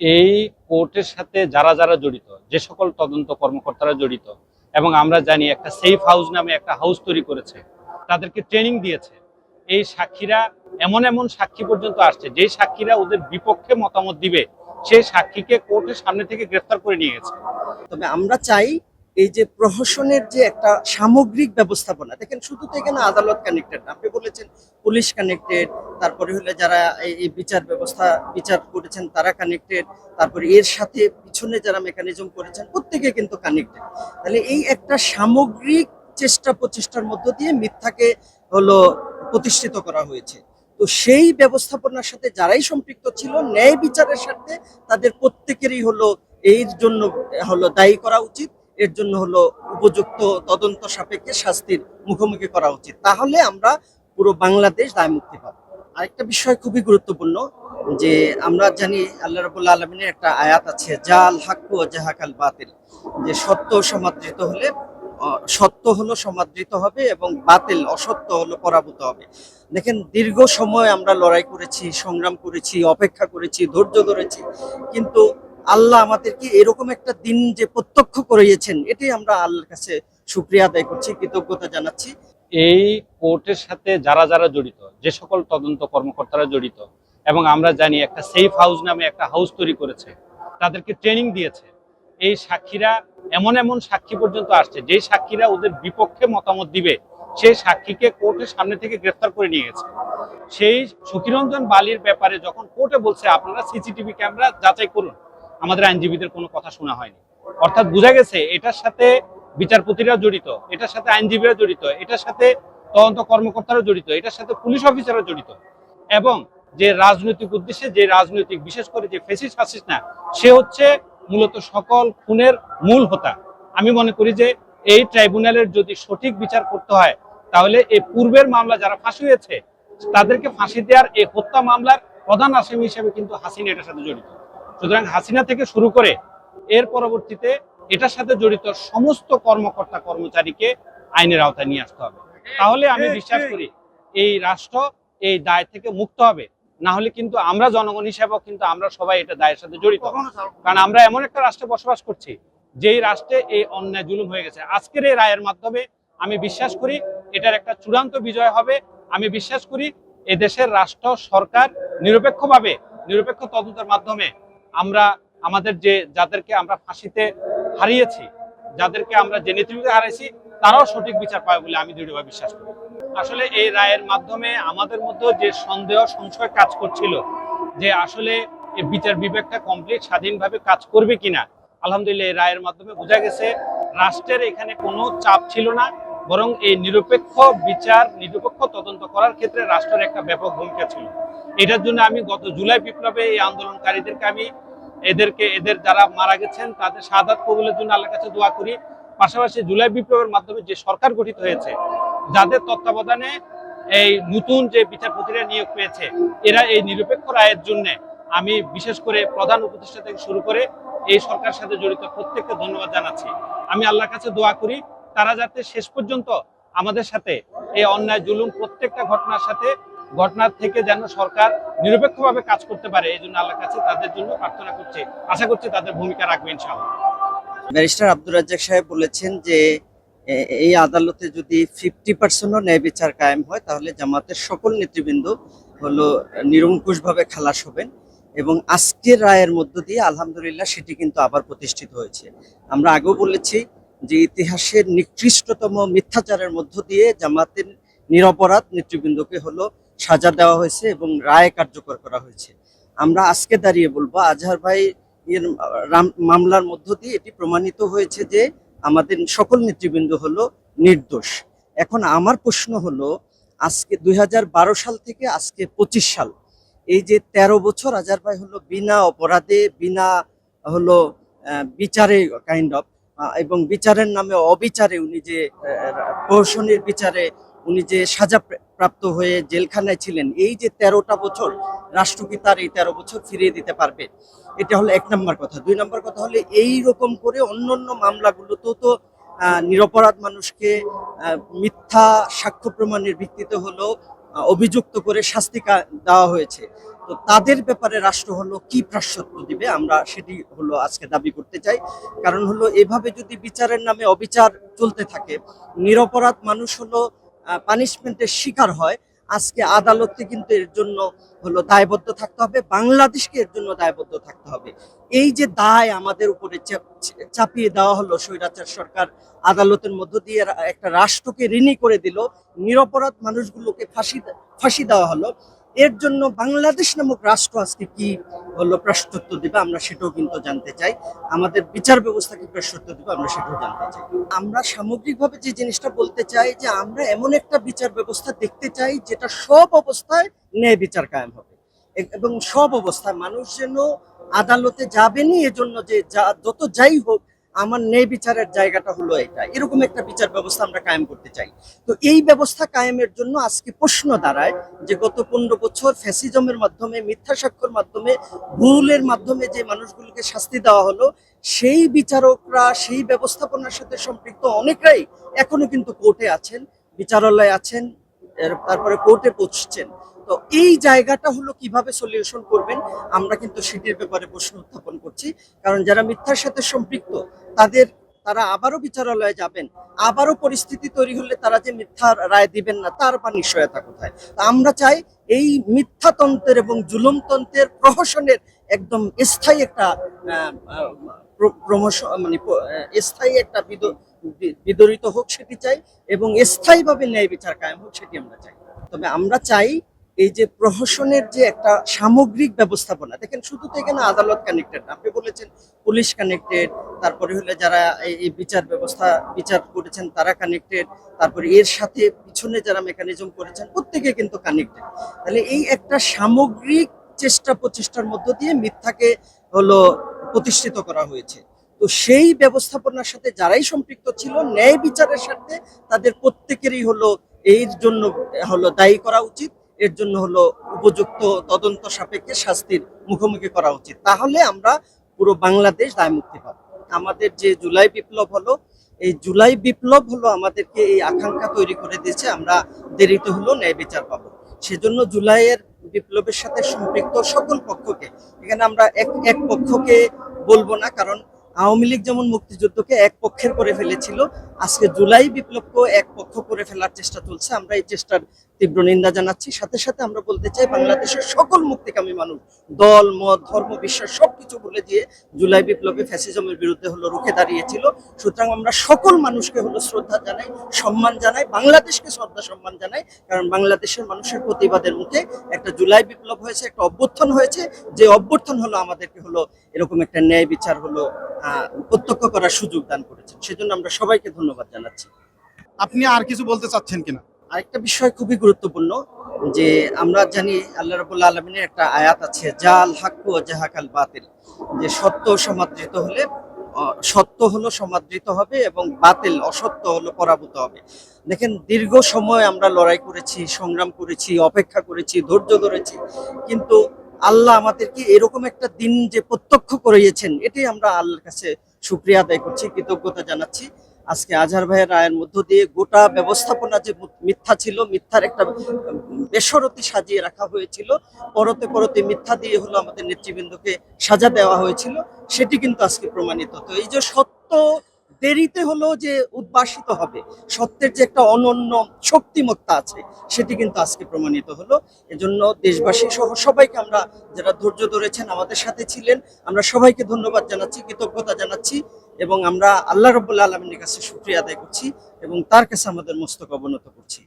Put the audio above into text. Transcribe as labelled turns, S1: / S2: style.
S1: এই কোর্টের সাথে যারা যারা জড়িত, যে সকল তদন্ত কর্মকর্তারা জড়িত, এবং আমরা জানি একটা সেফ হাউস নামে একটা হাউস তৈরি করেছে, তাদেরকে ট্রেনিং দিয়েছে। এই সাক্ষীরা এমন এমন সাক্ষী পর্যন্ত আসছে, যে সাক্ষীরা ওদের বিপক্ষে মতামত দিবে সেই সাক্ষীকে কোর্টের সামনে থেকে গ্রেফতার করে নিয়ে গেছে।
S2: তবে আমরা চাই এই যে প্রহসনের যে একটা সামগ্রিক ব্যবস্থাপনা, দেখেন শুধু তো এখানে আদালত কানেক্টেড আপনি বলেছেন পুলিশ কানেক্টেড তারপরে হলে যারা এই এই বিচার ব্যবস্থা, বিচার করেছেন তারা কানেক্টেড তারপরে এর সাথে পিছনে যারা মেকানিজম করেছেন প্রত্যেকে কিন্তু কানেক্টেড তাহলে এই একটা সামগ্রিক চেষ্টা প্রচেষ্টার মধ্য দিয়ে মিথ্যাকে হলো প্রতিষ্ঠিত করা হয়েছে। তো সেই ব্যবস্থাপনার সাথে যারাই সম্পৃক্ত ছিল, ন্যায় বিচারের সাথে তাদের প্রত্যেকেরই হলো এর জন্য হলো দায়ী করা উচিত। এর জন্য হলো উপযুক্ত তদন্ত সাপেক্ষে শাস্তির মুখোমুখি করা উচিত। তাহলে আমরা পুরো বাংলাদেশ দায় মুক্তি পাবো। আরেকটা বিষয় খুবই গুরুত্বপূর্ণ যে আমরা জানি আল্লাহ রাবুল্লাহ আলমিনের একটা আয়াত আছে, জাল হাক্কু ও জাহাকাল বাতিল। যে সত্য সমাদৃত হলে সত্য হলো সমাদৃত হবে এবং বাতিল, অসত্য হলো পরাভূত হবে। দেখেন, দীর্ঘ সময় আমরা লড়াই করেছি, সংগ্রাম করেছি, অপেক্ষা করেছি, ধৈর্য ধরেছি, কিন্তু আল্লাহ আমাদেরকে এরকম একটা দিন যে প্রত্যক্ষ করিয়েছেন, এটাই আমরা আল্লাহর কাছে শুক্রিয়া আদায় করছি, কৃতজ্ঞতা জানাচ্ছি।
S1: এই কোর্টের সাথে যারা যারা জড়িত, যে সকল তদন্ত কর্মকর্তারা জড়িত, এবং আমরা জানি একটা সেফ হাউস নামে একটা হাউস তৈরি করেছে, তাদেরকে ট্রেনিং দিয়েছে। এই সাক্ষীরা এমন এমন সাক্ষী পর্যন্ত আসছে যে সাক্ষীরা ওদের বিপক্ষে মতামত দিবে, সেই সাক্ষীকে কোর্টের সামনে থেকে গ্রেফতার করে নিয়ে গেছে। সেই সুকিরঞ্জন বালির ব্যাপারে যখন কোর্টে বলছে, আপনারা সিসিটিভি ক্যামেরা যাচাই করুন। আমাদের আইনজীবীদের কোনো কথা শোনা হয়নি। অর্থাৎ বোঝা গেছে এটার সাথে বিচারপতিরা জড়িত, এটার সাথে আইনজীবীরা জড়িত, এটার সাথে তদন্ত কর্মকর্তারা জড়িত, এটার সাথে পুলিশ অফিসাররা জড়িত। এবং যে রাজনৈতিক উদ্দেশ্যে যে রাজনৈতিক, বিশেষ করে যে ফেসিস ফাসিস না, সে হচ্ছে মূলত সকল খুনের মূল হোতা। আমি মনে করি যে এই ট্রাইব্যুনালের যদি সঠিক বিচার করতে হয়, তাহলে এই পূর্বের মামলা যারা ফাঁসি হয়েছে, তাদেরকে ফাঁসি দেওয়ার এই হত্যা মামলার প্রধান আসামি হিসেবে কিন্তু হাসিনা এটার সাথে জড়িত। সুতরাং হাসিনা থেকে শুরু করে এর পরবর্তীতে এটার সাথে জড়িত সমস্ত কর্মকর্তা কর্মচারীকে আইনের আওতায় নিয়ে আসতে হবে। তাহলে আমি বিশ্বাস করি এই রাষ্ট্র এই দায় থেকে মুক্ত হবে। না হলে কিন্তু আমরা জনগণ হিসেবেও কিন্তু আমরা সবাই এটা দায়ের সাথে জড়িত। কারণ আমরা এমন একটা রাষ্ট্রে বসবাস করছি যেই রাষ্ট্রে এই অন্যায় জুলুম হয়ে গেছে। আজকের এই রায়ের মাধ্যমে আমি বিশ্বাস করি এটার একটা চূড়ান্ত বিজয় হবে। আমি বিশ্বাস করি এদেশের রাষ্ট্র সরকার নিরপেক্ষভাবে নিরপেক্ষ তদন্তের মাধ্যমে আমরা আমাদের যে, যাদেরকে আমরা ফাঁসিতে হারিয়েছি, যাদেরকে আমরা যে নেতৃত্বে হারাইছি, তারাও সঠিক বিচার পাবে বলে আমি দৃঢ়ভাবে বিশ্বাস করি। আসলে এই রায়ের মাধ্যমে আমাদের মধ্যে যে সন্দেহ, সংশয় কাজ করছিল, যে আসলে বিচার বিবেকটা কমপ্লিট স্বাধীনভাবে কাজ করবে কিনা, আলহামদুলিল্লাহ এই রায়ের মাধ্যমে বোঝা গেছে, রাষ্ট্রের এখানে কোনো চাপ ছিল না, বরং এই নিরপেক্ষ বিচার, নিরপেক্ষ তদন্ত করার ক্ষেত্রে রাষ্ট্রের একটা ব্যাপক ভূমিকা ছিল। এটার জন্য আমি গত জুলাই বিপ্লবে এই আন্দোলনকারীদেরকে আমি এদেরকে, এদের যারা মারা গেছেন, তাদের শাহাদাত কবুলের জন্য আল্লাহর কাছে দোয়া করি। পাশাপাশি জুলাই বিপ্লবের মাধ্যমে যে সরকার গঠিত হয়েছে, যাদের তত্ত্বাবধানে এই নতুন যে বিচারপতিরা নিয়োগ পেয়েছে, এরা এই নিরপেক্ষ রায়ের জন্য আমি বিশেষ করে প্রধান উপদেষ্টা থেকে শুরু করে এই সরকার সাথে জড়িত প্রত্যেককে ধন্যবাদ জানাচ্ছি। আমি আল্লাহর কাছে দোয়া করি, তারা যাতে শেষ পর্যন্ত আমাদের সাথে এই অন্যায়, জুলুম প্রত্যেকটা ঘটনার সাথে ঘটনার থেকে যেন সরকার নিরপেক্ষভাবে কাজ করতে পারে, এই জন্য আল্লাহর কাছে তাদের জন্য প্রার্থনা করছে। আশা করছি তাদের ভূমিকা রাখবে, ইনশাআল্লাহ।
S2: ব্যারিস্টার আব্দুর রাজ্জাক সাহেব বলেছেন যে এই আদালতে যদি ফিফটি পার্সেন্টও ন্যায় বিচার কায়েম হয়, তাহলে জামাতের সকল নেতৃবৃন্দ হলো নিরঙ্কুশভাবে খালাস হবেন এবং আজকের রায়ের মধ্য দিয়ে আলহামদুলিল্লাহ সেটি কিন্তু আবার প্রতিষ্ঠিত হয়েছে। আমরা আগেও বলেছি যে, ইতিহাসের নিকৃষ্টতম মিথ্যাচারের মধ্য দিয়ে জামাতের নিরপরাধ নেতৃবৃন্দকে হলো সাজা দেওয়া হয়েছে এবং রায় কার্যকর করা হয়েছে। আমরা আজকে দাঁড়িয়ে বলব, আজহার ভাই এর মামলার মধ্য দিয়ে এটি প্রমাণিত হয়েছে যে আমাদের সকল নেতৃবৃন্দ হলো নির্দোষ। এখন আমার প্রশ্ন হলো, আজকে দুই হাজার বারো সাল থেকে আজকে পঁচিশ সাল, এই যে ১৩ বছর আজার ভাই হলো বিনা অপরাধে, বিনা হলো বিচারে কাইন্ড অফ এবং বিচারের নামে অবিচারে উনি যে প্রহসনের বিচারে উনি যে সাজা প্রা- প্রাপ্ত হয়ে জেলখানায় ছিলেন, এই যে তেরোটা বছর রাষ্ট্র কি তার এই তেরো বছর ফিরিয়ে দিতে পারবে, এটা হলো এক নম্বর কথা। দুই নম্বর কথা হলে এই রকম করে অন্য অন্য মামলাগুলোতেও তো নিরপরাধ মানুষকে মিথ্যা সাক্ষ্য প্রমাণের ভিত্তিতে হলো অভিযুক্ত করে শাস্তি দেওয়া হয়েছে। তো তাদের ব্যাপারে রাষ্ট্র হলো কি প্রাশ্চত্য দিবে, আমরা সেটি হলো আজকে দাবি করতে চাই। কারণ হলো এভাবে যদি বিচারের নামে অবিচার চলতে থাকে, নিরপরাধ মানুষ হলো পানিশমেন্টের শিকার হয়। আজকে আদালতে কিন্তু এর জন্য হলো দায়বদ্ধ থাকতে হবে, বাংলাদেশকে এর জন্য দায়বদ্ধ থাকতে হবে। এই যে দায় আমাদের উপরে চাপিয়ে দেওয়া হলো স্বৈরাচার সরকার আদালতের মধ্য দিয়ে, একটা রাষ্ট্রকে ঋণী করে দিল, নিরপরাধ মানুষগুলোকে ফাঁসি ফাঁসি দেওয়া হলো। এর জন্য বাংলাদেশ নামক রাষ্ট্র আজকে কি হলো প্রাশ্চত্য দিবে, আমরা সেটাও কিন্তু জানতে চাই। আমাদের বিচার ব্যবস্থা কি প্রাশ্চত্য দিবে, আমরা সেটাও জানতে চাই। আমরা সামগ্রিকভাবে যে জিনিসটা বলতে চাই, যে আমরা এমন একটা বিচার ব্যবস্থা দেখতে চাই, যেটা সব অবস্থায় ন্যায় বিচার কায়েম হবে। এবং সব অবস্থায় মানুষ যেন আদালতে যাবেনি এজন্য যে যা, যত যাই হোক আমার ন্যায় বিচারের জায়গাটা হলো এটা। এরকম একটা বিচার ব্যবস্থা আমরা কায়েম করতে চাই। তো এই ব্যবস্থা কায়েমের জন্য আজকে প্রশ্ন দাঁড়ায় যে গত পনেরো বছর ফ্যাসিজমের মাধ্যমে, মিথ্যা সাক্ষ্যর মাধ্যমে, ভুলের মাধ্যমে যে মানুষগুলোকে শাস্তি দেওয়া হলো, সেই বিচারকরা, সেই ব্যবস্থাপনার সাথে সম্পৃক্ত অনেকরাই এখনও কিন্তু কোর্টে আছেন, বিচারালয়ে আছেন তারপরে কোর্টে পৌঁছছেন তো এই জায়গাটা হলো কীভাবে সলিউশন করবেন? আমরা কিন্তু সেটির ব্যাপারে প্রশ্ন উত্থাপন করছি। কারণ যারা মিথ্যার সাথে সম্পৃক্ত, তাদের, তারা আবারও বিচারালয়ে যাবেন। আবারও পরিস্থিতি তৈরি হলে তারা যে মিথ্যার রায় দিবেন না, তার বা নিশ্চয়তা কোথায়? আমরা চাই এই মিথ্যাতন্ত্রের এবং জুলুমতন্ত্রের প্রহসনের একদম স্থায়ী একটা প্রমোশন মানে স্থায়ী একটা বিদ- বিদরিত হোক সেটি চাই এবং স্থায়ীভাবে ন্যায় বিচার কায়েম হোক সেটি আমরা চাই। তবে আমরা চাই এই যে প্রহসনের যে একটা সামগ্রিক ব্যবস্থাপনা, দেখেন শুধু তো এখানে আদালত কানেক্টেড আপনি বলেছেন পুলিশ কানেক্টেড তারপরে হলে যারা এই বিচার ব্যবস্থা, বিচার করেছেন তারা কানেক্টেড তারপরে এর সাথে পিছনে যারা মেকানিজম করেছেন প্রত্যেকে কিন্তু কানেক্টেড তাহলে এই একটা সামগ্রিক চেষ্টা প্রচেষ্টার মধ্য দিয়ে মিথ্যাকে হলো প্রতিষ্ঠিত করা হয়েছে। তো সেই ব্যবস্থাপনার সাথে যারাই সম্পৃক্ত ছিল, ন্যায় বিচারের সাথে তাদের প্রত্যেকেরই হলো এর জন্য হলো দায়ী করা উচিত। এর জন্য হলো উপযুক্ত তদন্ত সাপেক্ষে শাস্তির মুখোমুখি করা উচিত। তাহলে আমরা পুরো বাংলাদেশ দায় মুক্তি পাবো। আমাদের যে জুলাই বিপ্লব হলো, এই জুলাই বিপ্লব হলো আমাদেরকে এই আকাঙ্ক্ষা তৈরি করে দিয়েছে, আমরা দেরিতে হলো ন্যায় বিচার পাবো। সেজন্য জুলাইয়ের বিপ্লবের সাথে সম্পৃক্ত সকল পক্ষকে, এখানে আমরা এক এক পক্ষকে বলব না, কারণ আওয়ামী লীগ যেমন মুক্তিযুদ্ধকে এক পক্ষের করে ফেলেছিল, আজকে জুলাই বিপ্লবকেও এক পক্ষ করে ফেলার চেষ্টা চলছে। আমরা এই চেষ্টার তীব্র নিন্দা জানাচ্ছি। সাথে সাথে আমরা বলতে চাই, বাংলাদেশের সকল মুক্তিকামী মানুষ, দল, মত, ধর্ম, বিশ্বাস, সবকিছু বলে দিয়ে জুলাই বিপ্লবে ফ্যাসিজমের বিরুদ্ধে হলো, রুখে দাঁড়িয়েছিল। সুতরাং আমরা সকল মানুষকে হলো শ্রদ্ধা জানাই, সম্মান জানাই, বাংলাদেশকে শ্রদ্ধা সম্মান জানাই, কারণ বাংলাদেশের মানুষের প্রতিবাদের মুখে একটা জুলাই বিপ্লব হয়েছে, একটা অভ্যুত্থান হয়েছে। যে অভ্যুত্থান হলো আমাদেরকে হলো এরকম একটা ন্যায় বিচার হলো প্রত্যক্ষ করার সুযোগ দান করেছে সেজন্য আমরা সবাইকে ধন্যবাদ জানাচ্ছি।
S3: আপনি আর কিছু বলতে চাচ্ছেন কিনা?
S2: আরেকটা বিষয় খুবই গুরুত্বপূর্ণ যে আমরা জানি আল্লাহ রাবুল্লাহ আলমিনের একটা আয়াত আছে জাল হাক্কু জাহাকাল বাতিল যে সত্য সমাদৃত হলে সত্য হলো সমাদৃত হবে এবং বাতিল অসত্য হলো পরাভূত হবে। দেখেন দীর্ঘ সময় আমরা লড়াই করেছি সংগ্রাম করেছি অপেক্ষা করেছি ধৈর্য ধরেছি কিন্তু আল্লাহ আমাদেরকে এরকম একটা দিন যে প্রত্যক্ষ করিয়েছেন, এটাই আমরা আল্লাহর কাছে শুক্রিয়া আদায় করছি, কৃতজ্ঞতা জানাচ্ছি। আজকে আজহার ভাইয়ের রায়ের মধ্য দিয়ে গোটা ব্যবস্থাপনা যে মিথ্যা ছিল, মিথ্যার একটা বেসরতি সাজিয়ে রাখা হয়েছিল, পরতে পরতে মিথ্যা দিয়ে হলো আমাদের নেতৃবৃন্দকে সাজা দেওয়া হয়েছিল, সেটি কিন্তু আজকে প্রমাণিত। তো এই যে সত্য দেরিতে হলো যে উদ্ভাসিত হবে, সত্যের যে একটা অনন্য শক্তিমত্তা আছে, সেটি কিন্তু আজকে প্রমাণিত হলো। এজন্য দেশবাসী সহ সবাইকে আমরা যারা ধৈর্য ধরেছেন, আমাদের সাথে ছিলেন, আমরা সবাইকে ধন্যবাদ জানাচ্ছি, কৃতজ্ঞতা জানাচ্ছি এবং আমরা আল্লাহ রব্বুল্লা আলমিনের কাছে সুক্রিয়া আদায় করছি এবং তার কাছে আমাদের মস্তক অবনত করছি।